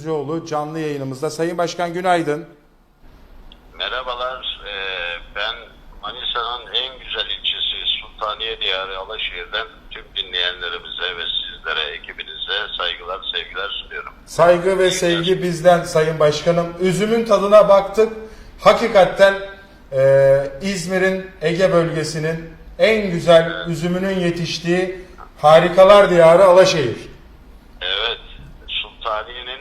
Düzcüoğlu canlı yayınımızda. Sayın Başkan günaydın. Merhabalar, ee, ben Manisa'nın en güzel ilçesi Sultaniye Diyarı Alaşehir'den tüm dinleyenlerimize ve sizlere, ekibinize saygılar, sevgiler sunuyorum. Saygı ve sevgi bizden Sayın Başkanım. Üzümün tadına baktık. Hakikaten e, İzmir'in Ege bölgesinin en güzel üzümünün yetiştiği harikalar diyarı Alaşehir. Evet, Sultaniye'nin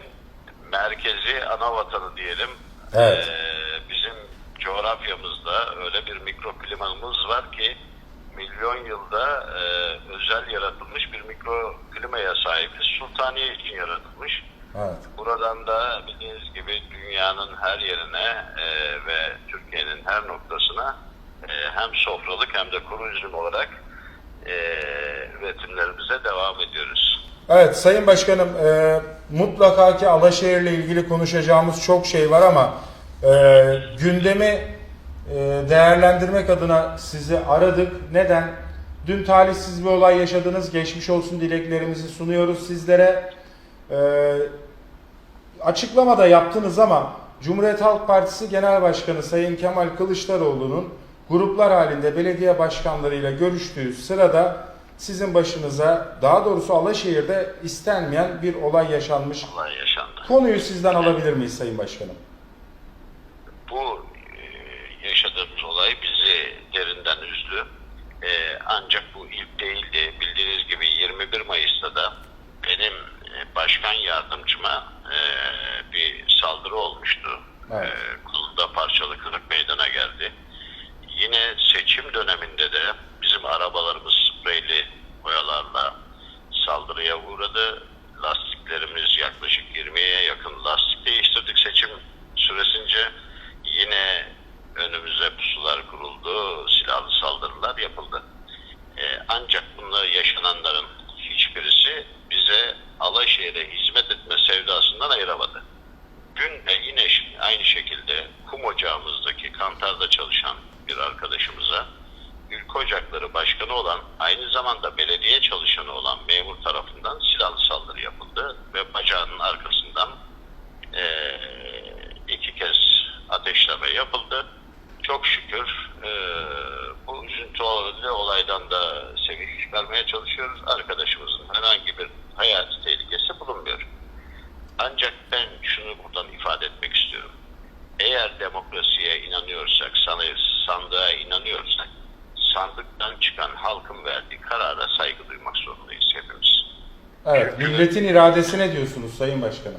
merkezi ana vatanı diyelim. Evet. Ee, bizim coğrafyamızda öyle bir mikroklimamız var ki milyon yılda e, özel yaratılmış bir mikroklimaya sahibiz. Sultaniye için yaratılmış. Evet. Buradan da bildiğiniz gibi dünyanın her yerine e, ve Türkiye'nin her noktasına e, hem sofralık hem de kuru üzüm olarak e, üretimlerimize devam ediyoruz. Evet Sayın Başkanım e, mutlaka ki Alaşehir'le ilgili konuşacağımız çok şey var ama e, gündemi e, değerlendirmek adına sizi aradık. Neden? Dün talihsiz bir olay yaşadınız. Geçmiş olsun dileklerimizi sunuyoruz sizlere. E, açıklama da yaptınız ama Cumhuriyet Halk Partisi Genel Başkanı Sayın Kemal Kılıçdaroğlu'nun gruplar halinde belediye başkanlarıyla görüştüğü sırada sizin başınıza daha doğrusu Alaşehir'de istenmeyen bir olay yaşanmış. Olay yaşandı. Konuyu sizden alabilir miyiz Sayın Başkanım? Bu e, yaşadığımız olay bizi derinden üzdü. E, ancak bu ilk değildi. Bildiğiniz gibi 21 Mayıs'ta da benim e, başkan yardımcıma e, bir saldırı olmuştu. Evet. E, kolunda parçalı kırık meydana geldi. Yine seçim döneminde de bizim arabalarımız de Evet, milletin iradesine diyorsunuz Sayın Başkanım.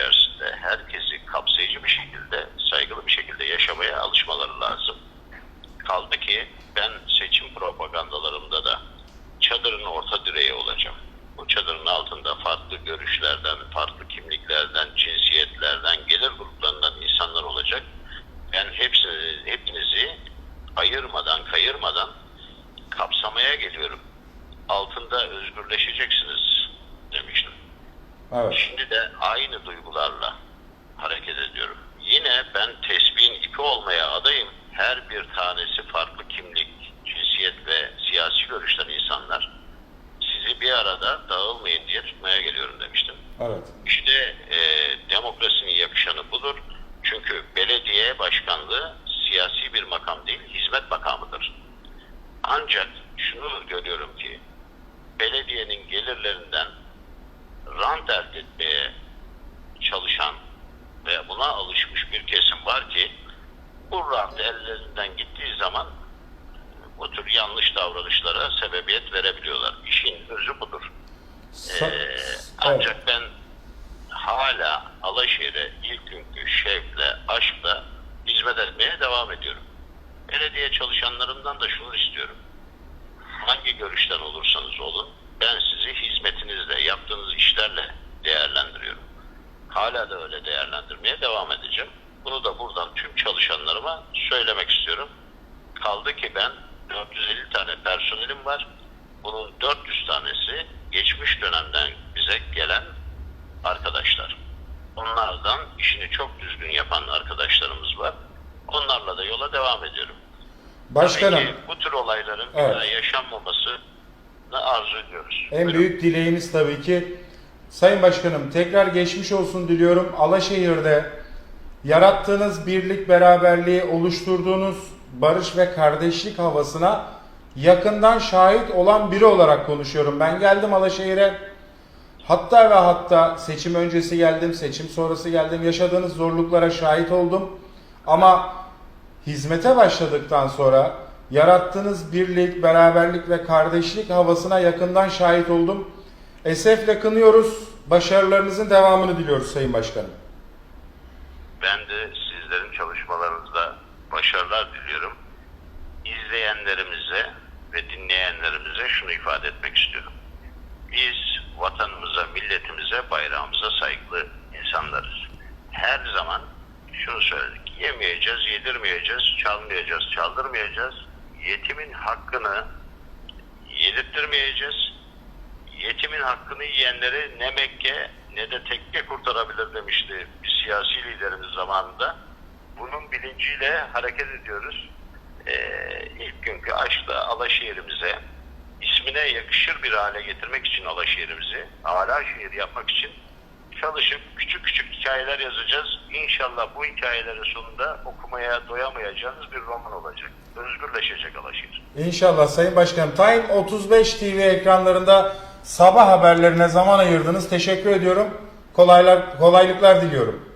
İçerisinde, herkesi kapsayıcı bir şekilde, saygılı bir şekilde yaşamaya alışmaları lazım. Kaldı ki ben seçim propagandalarımda da çadırın orta direği olacağım. Bu çadırın altında farklı görüşlerden, farklı kimliklerden, cinsiyetlerden, gelir gruplarından insanlar olacak. Ben hepsini, hepinizi ayırmadan, kayırmadan kapsamaya geliyorum. Altında özgürleşeceksiniz. Evet. Şimdi de aynı duygularla hareket ediyorum. Yine ben tesbihin ipi olmaya adayım. Her bir tanesi farklı kimlik, cinsiyet ve siyasi görüşten insanlar. Sizi bir arada dağılmayın diye tutmaya geliyorum demiştim. Evet. İşte e, demokrasinin yakışanı budur. Çünkü belediye başkanlığı siyasi bir makam değil, hizmet makamıdır. Ancak şunu görüyorum ki belediyenin gelirlerinden rant elde etmeye çalışan ve buna alışmış bir kesim var ki bu rant ellerinden gittiği zaman bu tür yanlış davranışlara sebebiyet verebiliyorlar. İşin özü budur. Sa- Ee, evet. ancak ben hala Alaşehir'e ilk günkü şevkle, aşkla hizmet etmeye devam ediyorum. Belediye çalışanlarından da şunu istiyorum. Hangi görüşten olursanız olun, ben sizi hizmetinizle, yaptığınız işlerle değerlendiriyorum. Hala da öyle değerlendirmeye devam edeceğim. Bunu da buradan tüm çalışanlarıma söylemek istiyorum. Kaldı ki ben 450 tane personelim var. Bunun 400 tanesi geçmiş dönemden bize gelen arkadaşlar. Onlardan işini çok düzgün yapan arkadaşlarımız var. Onlarla da yola devam ediyorum. Başkanım Tabii ki bu tür olayların Evet. yaşanmamasını arzu ediyoruz. en Buyurun. büyük dileğimiz tabii ki Sayın Başkanım tekrar geçmiş olsun diliyorum. Alaşehir'de yarattığınız birlik, beraberliği, oluşturduğunuz barış ve kardeşlik havasına yakından şahit olan biri olarak konuşuyorum. Ben geldim Alaşehir'e. Hatta ve hatta seçim öncesi geldim, seçim sonrası geldim. Yaşadığınız zorluklara şahit oldum. Ama hizmete başladıktan sonra yarattığınız birlik, beraberlik ve kardeşlik havasına yakından şahit oldum. Esefle kınıyoruz. Başarılarınızın devamını diliyoruz Sayın Başkanım. Ben de sizlerin çalışmalarınızda başarılar diliyorum. İzleyenlerimize ve dinleyenlerimize şunu ifade etmek çalmayacağız, çaldırmayacağız. Yetimin hakkını yedirttirmeyeceğiz. Yetimin hakkını yiyenleri ne Mekke ne de tekke kurtarabilir demişti bir siyasi liderimiz zamanında. Bunun bilinciyle hareket ediyoruz. Ee, ilk günkü aşkla Alaşehir'imize ismine yakışır bir hale getirmek için Alaşehir'imizi, âlâ şehir yapmak için çalışıp küçük küçük hikayeler yazacağız. İnşallah bu hikayelerin sonunda okumaya doyamayacağınız bir roman olacak. Özgürleşecek Alaşehir. İnşallah Sayın Başkanım. Time 35 TV ekranlarında sabah haberlerine zaman ayırdınız. Teşekkür ediyorum. Kolaylar, kolaylıklar diliyorum.